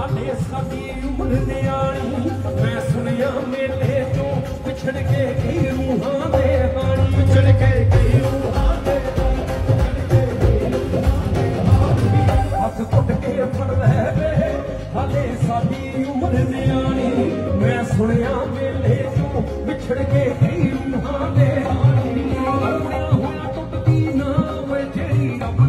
ਸਾਡੇ ਸਾਡੀ ਉਮਰ ਨਿਆਣੀ ਮੈਂ ਸੁਣਿਆ ਮੇਲੇ ਤੋਂ ਪਿਛੜ ਕੇ ਕੀ ਰੂਹਾਂ ਦੇ ਹਾਣੀ। ਪਿਛੜ ਕੇ ਕੀ ਰੂਹਾਂ ਦੇ ਹੱਥ ਟੁੱਟ ਕੇ ਫੜ ਲੈ ਵੇ। ਹਾਲੇ ਸਾਡੀ ਉਮਰ ਨਿਆਣੀ ਮੈਂ ਸੁਣਿਆ ਮੇਲੇ ਤੋਂ ਪਿਛੜ ਕੇ ਕੀ ਰੂਹਾਂ ਦੇ ਹਾਣੀ। ਹੋਇਆ ਟੁੱਟਦੀ ਨਾ ਵੇ ਜਿਹੜੀ ਰੱਬ